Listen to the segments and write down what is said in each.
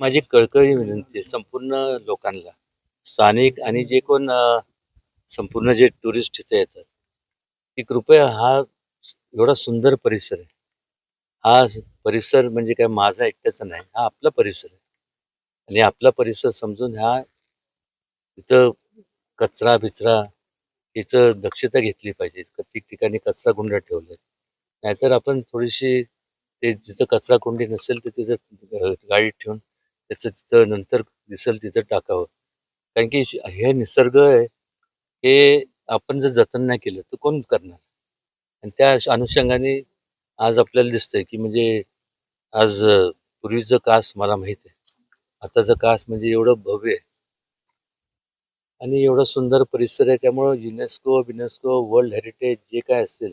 माझी कळकळी विनंती आहे संपूर्ण लोकांना. स्थानिक आणि जे कोण संपूर्ण जे टुरिस्ट इथे येतात की कृपया हा एवढा सुंदर परिसर आहे. हा परिसर म्हणजे काय माझा एकट्याचा नाही हा आपला परिसर आहे. आणि आपला परिसर समजून हा इथं कचरा बिचरा याचं दक्षता घेतली पाहिजे. किती ठिकाणी कचरा कुंड्या ठेवले नाहीतर आपण थोडीशी ते जिथं कचरा कुंडी नसेल तर तिथं गाडीत ठेवून त्याचं तिथं नंतर दिसेल तिथं टाकावं. कारण की हे निसर्ग आहे हे आपण जर जतन नाही केलं तर कोण करणार? आणि त्या अनुषंगाने आज आपल्याला दिसतंय की म्हणजे आज पूर्वीचं कास मला माहीत आहे. आताचं कास म्हणजे एवढं भव्य आहे. आणि एवढं सुंदर परिसर आहे त्यामुळं युनेस्को बिनेस्को वर्ल्ड हेरिटेज जे काय असेल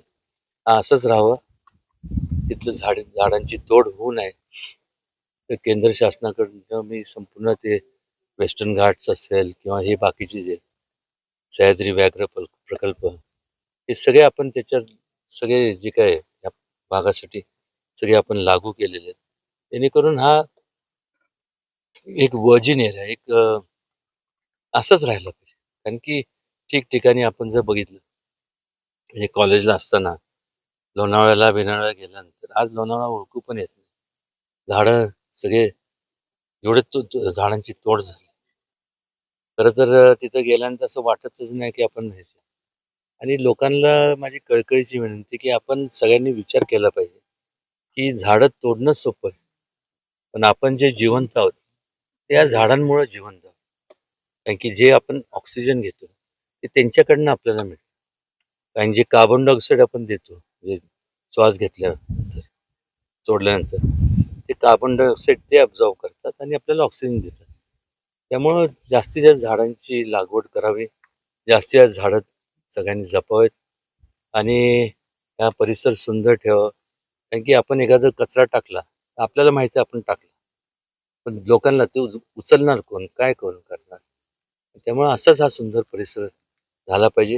हा असंच राहावं. तिथलं झाड झाडांची तोड होऊ नये. केंद्र शासनाकडनं मी संपूर्ण ते वेस्टर्न घाट्स असेल किंवा हे बाकीचे जे सह्याद्री व्याघ्र प्रकल्प हे सगळे आपण त्याच्यात सगळे जे काय या भागासाठी सगळे आपण लागू केलेले आहेत. जेणेकरून हा एक वर्जिन एरिया एक असंच राहिलं पाहिजे. कारण की ठिकठिकाणी आपण जर बघितलं म्हणजे कॉलेजला असताना लोणावळ्याला बिनावळ्याला गेल्यानंतर आज लोणावळा ओळखू पण येत नाही. झाडं सगळे एवढे तो झाडांची तोड झाली. खरं तर तिथं गेल्यानंतर असं वाटतच नाही की आपण न्यायचं आणि लोकांना माझी कळकळीची विनंती की आपण सगळ्यांनी विचार केला पाहिजे की झाडं तोडणं सोपं आहे. पण आपण जे जिवंत आहोत त्या झाडांमुळं झाडांमुळे जिवंत आहोत. कारण की जे आपण ऑक्सिजन घेतो ते त्यांच्याकडनं आपल्याला मिळतं. कारण जे कार्बन डायऑक्साईड आपण देतो जे श्वास घेतल्यानंतर सोडल्यानंतर कार्बन डायऑक्साईड ते अब्झॉर्व करतात आणि आपल्याला ऑक्सिजन देतात. त्यामुळं जास्तीत जास्त झाडांची लागवड करावी जास्तीत जास्त झाडं सगळ्यांनी जपावेत आणि हा परिसर सुंदर ठेवावा. कारण की आपण एखादा कचरा टाकला तर आपल्याला माहिती आहे आपण टाकला. पण लोकांना ते उच- उचलणार कोण? काय कोण करणार? त्यामुळं असाच हा सुंदर परिसर झाला पाहिजे.